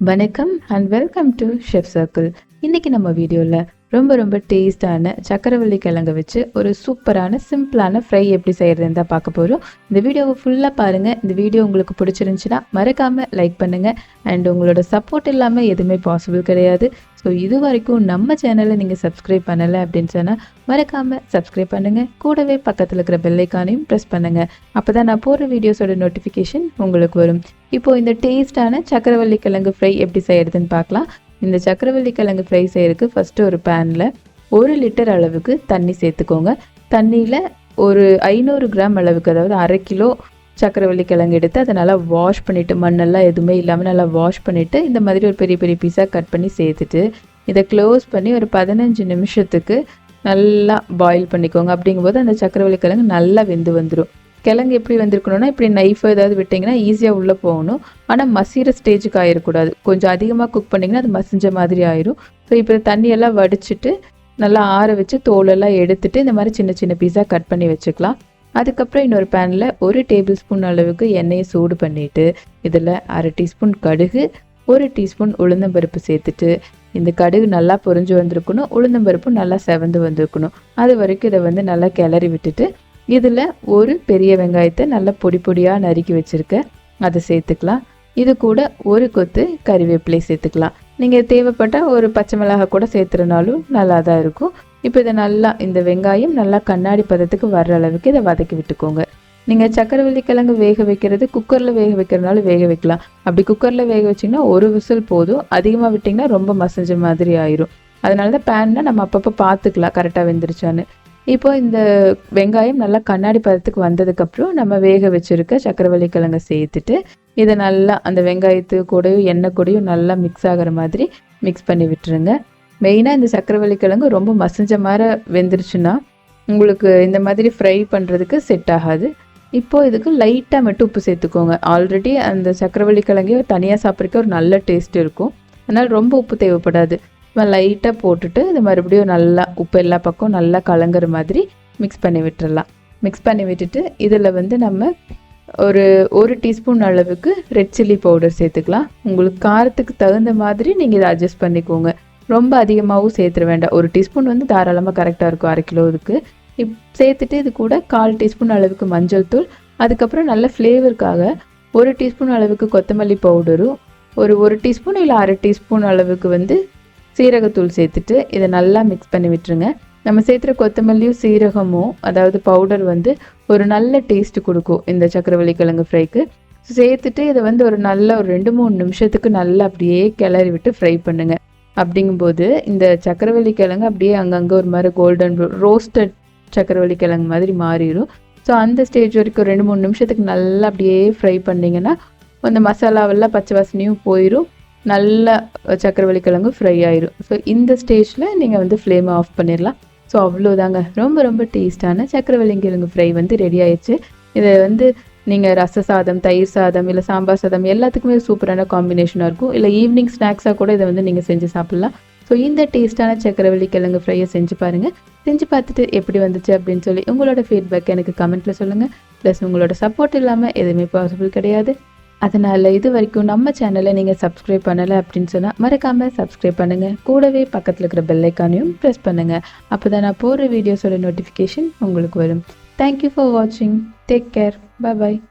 வணக்கம் and welcome to chef circle இன்னைக்கு நம்ம வீடியோவில் ரொம்ப ரொம்ப டேஸ்டான சக்கரவள்ளி கிழங்க வச்சு ஒரு சூப்பரான சிம்பிளான ஃப்ரை எப்படி செய்கிறதுன்னு தான் பார்க்க போகிறோம் இந்த வீடியோவை ஃபுல்லாக பாருங்கள் இந்த வீடியோ உங்களுக்கு பிடிச்சிருந்துச்சுன்னா மறக்காமல் லைக் பண்ணுங்கள் அண்ட் உங்களோட சப்போர்ட் இல்லாமல் எதுவுமே பாசிபிள் கிடையாது. ஸோ இது வரைக்கும் நம்ம சேனலை நீங்கள் சப்ஸ்கிரைப் பண்ணலை அப்படின்னு சொன்னால் மறக்காமல் சப்ஸ்கிரைப் பண்ணுங்கள் கூடவே பக்கத்தில் இருக்கிற பெல்லைக்கானையும் ப்ரெஸ் பண்ணுங்கள் அப்போ தான் நான் போகிற வீடியோஸோட நோட்டிஃபிகேஷன் உங்களுக்கு வரும். இப்போ இந்த டேஸ்டான சக்கரவள்ளி கிழங்கு ஃப்ரை எப்படி செய்யறதுன்னு பார்க்கலாம். இந்த சக்கரவள்ளி கிழங்கு ஃப்ரை செய்யறதுக்கு ஃபஸ்ட்டு ஒரு பேனில் ஒரு லிட்டர் அளவுக்கு தண்ணி சேர்த்துக்கோங்க. தண்ணியில் ஒரு ஐநூறு கிராம் அளவுக்கு அதாவது அரை கிலோ சக்கரவள்ளி கிழங்கு எடுத்து அதை நல்லா வாஷ் பண்ணிவிட்டு மண்ணெல்லாம் எதுவுமே இல்லாமல் நல்லா வாஷ் பண்ணிவிட்டு இந்த மாதிரி ஒரு பெரிய பெரிய பீஸாக கட் பண்ணி சேர்த்துட்டு இதை க்ளோஸ் பண்ணி ஒரு பதினஞ்சு நிமிஷத்துக்கு நல்லா பாயில் பண்ணிக்கோங்க. அப்படிங்கும்போது அந்த சக்கரவள்ளி கிழங்கு நல்லா வெந்து வந்துடும் கிழங்கு எப்படி வந்திருக்கணும்னா இப்படி நைஃப் ஏதாவது விட்டிங்கன்னா ஈஸியாக உள்ளே போகணும். ஆனால் மசிகிற ஸ்டேஜுக்கு ஆயிடக்கூடாது கொஞ்சம் அதிகமாக குக் பண்ணிங்கன்னா அது மசிஞ்ச மாதிரி ஆயிரும். ஸோ இப்போ தண்ணியெல்லாம் வடிச்சிட்டு நல்லா ஆற வச்சு தோலெல்லாம் எடுத்துட்டு இந்த மாதிரி சின்ன சின்ன பீஸாக கட் பண்ணி வச்சுக்கலாம். அதுக்கப்புறம் இன்னொரு பேனில் ஒரு டேபிள் ஸ்பூன் அளவுக்கு எண்ணெயை சூடு பண்ணிவிட்டு இதில் அரை டீஸ்பூன் கடுகு ஒரு டீஸ்பூன் உளுந்தம்பருப்பு சேர்த்துட்டு இந்த கடுகு நல்லா பொரிஞ்சு வந்திருக்கணும் உளுந்தம்பருப்பு நல்லா செவந்து வந்திருக்கணும். அது வரைக்கும் இதை வந்து நல்லா கிளறி விட்டுட்டு இதில் ஒரு பெரிய வெங்காயத்தை நல்லா பொடி பொடியாக நறுக்கி வச்சுருக்கேன் அதை சேர்த்துக்கலாம். இது கூட ஒரு கொத்து கறிவேப்பிலை சேர்த்துக்கலாம். நீங்கள் தேவைப்பட்டால் ஒரு பச்சை மிளகாய் கூட சேர்த்துறனாலும் நல்லா தான் இருக்கும். இப்போ இதை நல்லா இந்த வெங்காயம் நல்லா கண்ணாடி பதத்துக்கு வர்ற அளவுக்கு இதை வதக்கி விட்டுக்கோங்க. நீங்கள் சக்கரவள்ளி கிழங்கு வேக வைக்கிறது குக்கரில் வேக வைக்கிறதுனால வேக வைக்கலாம். அப்படி குக்கரில் வேக வச்சிங்கன்னா ஒரு விசில் போதும். அதிகமாக விட்டிங்கன்னா ரொம்ப மசஞ்ச மாதிரி ஆயிரும். அதனால தான் பேனில் நம்ம அப்பப்போ பார்த்துக்கலாம் கரெக்டாக வெந்துருச்சான்னு. இப்போ இந்த வெங்காயம் நல்லா கண்ணாடி பதத்துக்கு வந்ததுக்கப்புறம் நம்ம வேக வச்சுருக்க சக்கரவள்ளி கிழங்கை சேர்த்துட்டு இதை நல்லா அந்த வெங்காயத்து கூடயும் எண்ணெய் கூடயும் நல்லா மிக்ஸ் ஆகிற மாதிரி மிக்ஸ் பண்ணி விட்டுருங்க. மெயினாக இந்த சக்கரவள்ளி கிழங்கு ரொம்ப மசிஞ்ச மாதிரி வெந்துருச்சுன்னா உங்களுக்கு இந்த மாதிரி ஃப்ரை பண்ணுறதுக்கு செட் ஆகாது. இப்போது இதுக்கு லைட்டாக மட்டும் உப்பு சேர்த்துக்கோங்க. ஆல்ரெடி அந்த சக்கரவள்ளி கிழங்கையோ தனியாக சாப்பிட்றதுக்கு ஒரு நல்ல டேஸ்ட் இருக்கும். அதனால் ரொம்ப உப்பு தேவைப்படாது. லைட்டாக போட்டுட்டு இது மறுபடியும் நல்லா உப்பு எல்லா பக்கம் நல்லா கலங்குற மாதிரி மிக்ஸ் பண்ணி விட்டுறலாம். மிக்ஸ் பண்ணி விட்டுட்டு இதில் வந்து நம்ம ஒரு ஒரு டீஸ்பூன் அளவுக்கு ரெட் சில்லி பவுடர் சேர்த்துக்கலாம். உங்களுக்கு காரத்துக்கு தகுந்த மாதிரி நீங்கள் இதை அட்ஜஸ்ட் பண்ணிக்கோங்க. ரொம்ப அதிகமாகவும் சேர்த்துட வேண்டாம். ஒரு டீஸ்பூன் வந்து தாராளமாக கரெக்டாக இருக்கும். அரை கிலோ இதுக்கு. இப் சேர்த்துட்டு இது கூட கால் டீஸ்பூன் அளவுக்கு மஞ்சள் தூள். அதுக்கப்புறம் நல்ல ஃப்ளேவருக்காக ஒரு டீஸ்பூன் அளவுக்கு கொத்தமல்லி பவுடரும் ஒரு ஒரு டீஸ்பூன் இல்லை அரை டீஸ்பூன் அளவுக்கு வந்து சீரகத்தூள் சேர்த்துட்டு இதை நல்லா மிக்ஸ் பண்ணி விட்டுருங்க. நம்ம சேர்த்துற கொத்தமல்லியும் சீரகமும் அதாவது பவுடர் வந்து ஒரு நல்ல டேஸ்ட் கொடுக்கும் இந்த சக்கரவள்ளி கிழங்கு ஃப்ரைக்கு சேர்த்துட்டு இதை வந்து ஒரு நல்ல ஒரு ரெண்டு மூணு நிமிஷத்துக்கு நல்லா அப்படியே கிளறி விட்டு ஃப்ரை பண்ணுங்கள் அப்படிங்கும்போது இந்த சக்கரவள்ளி கிழங்கு அப்படியே அங்கங்கே ஒரு மாதிரி கோல்டன் ரோஸ்டட் சக்கரவள்ளி கிழங்கு மாதிரி மாறிடும் ஸோ அந்த ஸ்டேஜ் வரைக்கும் ரெண்டு மூணு நிமிஷத்துக்கு நல்லா அப்படியே ஃப்ரை பண்ணிங்கன்னா அந்த மசாலாவெல்லாம் பச்சை வாசனையும் போயிடும் நல்ல சக்கரவள்ளி கிழங்கு ஃப்ரை ஆயிரும். ஸோ இந்த ஸ்டேஜில் நீங்கள் வந்து ஃப்ளேமை ஆஃப் பண்ணிடலாம் ஸோ அவ்வளோதாங்க ரொம்ப ரொம்ப டேஸ்டான சக்கரவள்ளி கிழங்கு ஃப்ரை வந்து ரெடி ஆயிடுச்சு. இதை வந்து நீங்கள் ரச சாதம் தயிர் சாதம் இல்லை சாம்பார் சாதம் எல்லாத்துக்குமே சூப்பரான காம்பினேஷனாக இருக்கும். இல்லை ஈவினிங் ஸ்நாக்ஸாக கூட இதை வந்து நீங்கள் செஞ்சு சாப்பிட்லாம். ஸோ இந்த டேஸ்ட்டான சக்கரவள்ளி கிழங்கு ஃப்ரையை செஞ்சு பாருங்கள் செஞ்சு பார்த்துட்டு எப்படி வந்துச்சு அப்படின்னு சொல்லி உங்களோட ஃபீட்பேக் எனக்கு கமெண்ட்டில் சொல்லுங்கள் ப்ளஸ் உங்களோட சப்போர்ட் இல்லாமல் எதுவுமே பாசிபிள் கிடையாது. அதனால் இது வரைக்கும் நம்ம சேனலை நீங்கள் சப்ஸ்கிரைப் பண்ணலை அப்படின்னு சொன்னால் மறக்காமல் சப்ஸ்கிரைப் பண்ணுங்கள் கூடவே பக்கத்தில் இருக்கிற பெல்லைக்கானையும் ப்ரெஸ் பண்ணுங்கள் அப்போ தான் நான் போடுற வீடியோஸோட நோட்டிஃபிகேஷன் உங்களுக்கு வரும். தேங்க்யூ ஃபார் வாட்சிங் டேக் கேர் Bye bye.